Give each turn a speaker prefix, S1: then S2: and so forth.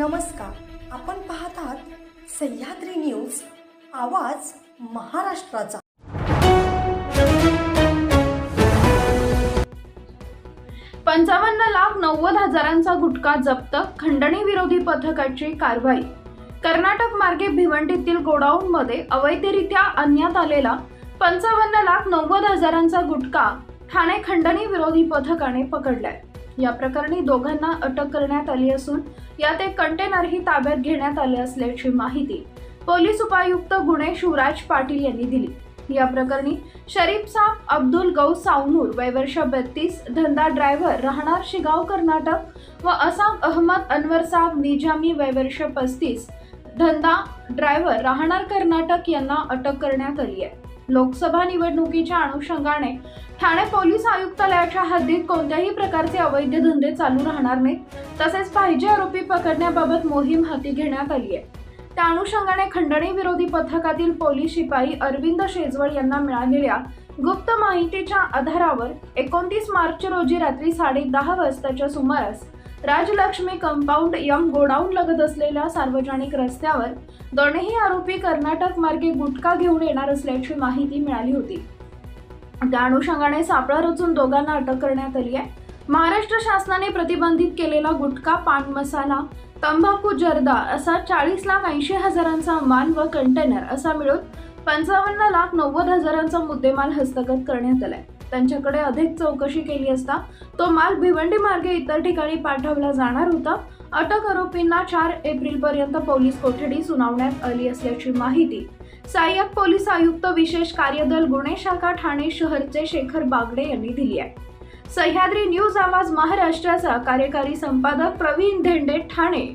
S1: नमस्कार. आपण पाहत आहात सह्याद्री न्यूज आवाज महाराष्ट्राचा.
S2: पंचावन्न लाख नव्वद हजारांचा गुटखा जप्त खंडणी विरोधी पथकाची कारवाई. कर्नाटक मार्गे भिवंडीतील गोडाऊनमध्ये अवैधरित्या आणण्यात आलेला पंचावन्न लाख नव्वद हजारांचा गुटखा ठाणे खंडणी विरोधी पथकाने पकडलाय. या प्रकरणी दोघांना अटक करण्यात आली असून यात एक कंटेनरही ताब्यात घेण्यात आले असल्याची माहिती पोलीस उपायुक्त गुणे शिवराज पाटील यांनी दिली. या प्रकरणी शरीफ साब अब्दुल गौ सावनूर वयवर्ष बत्तीस धंदा ड्रायव्हर राहणार शिगाव कर्नाटक व असाम अहमद अनवर साब निजामी वयवर्ष पस्तीस धंदा ड्रायव्हर राहणार कर्नाटक यांना अटक करण्यात आली आहे. लोकसभा निवडणुकीच्या अनुषंगाने ठाणे पोलीस आयुक्तालयाच्या हद्दीत कोणत्याही प्रकारचे अवैध धंदे चालू राहणार नाहीत. तसेच पाहिजे आरोपी पकडण्याबाबत मोहीम हाती घेण्यात आली आहे. त्या अनुषंगाने खंडणी विरोधी पथकातील पोलीस शिपाई अरविंद शेजवळ यांना मिळालेल्या गुप्त माहितीच्या आधारावर एकोणतीस मार्च रोजी रात्री साडे दहा वाजताच्या सुमारास राजलक्ष्मी कंपाऊंड यम गोडाऊन लगत असलेल्या सार्वजनिक रस्त्यावर दोनही आरोपी कर्नाटक मार्गे गुटखा घेऊन येणार असल्याची माहिती मिळाली होती. त्या अनुषंगाने सापळा रचून दोघांना अटक करण्यात आली आहे. महाराष्ट्र शासनाने प्रतिबंधित केलेला गुटखा पान मसाला तंबाखू जर्दा असा चाळीस लाख ऐंशी हजारांचा माल व कंटेनर असा मिळून पंचावन्न लाख नव्वद हजारांचा मुद्देमाल हस्तगत करण्यात आलाय. त्यांच्याकडे अधिक चौकशी केली असता तो माल भिवंडी मार्गे इतर ठिकाणी पाठवला जाणार होता. अटक आरोपींना चार एप्रिल पर्यंत पोलीस कोठडी सुनावण्यात आली असल्याची माहिती. सहाय्यक पोलीस आयुक्त विशेष कार्यदल गुन्हे शाखा ठाणे शहरचे शेखर बागडे यांनी दिली आहे. सह्याद्री न्यूज आवाज महाराष्ट्राचा कार्यकारी संपादक प्रवीण धेंडे ठाणे.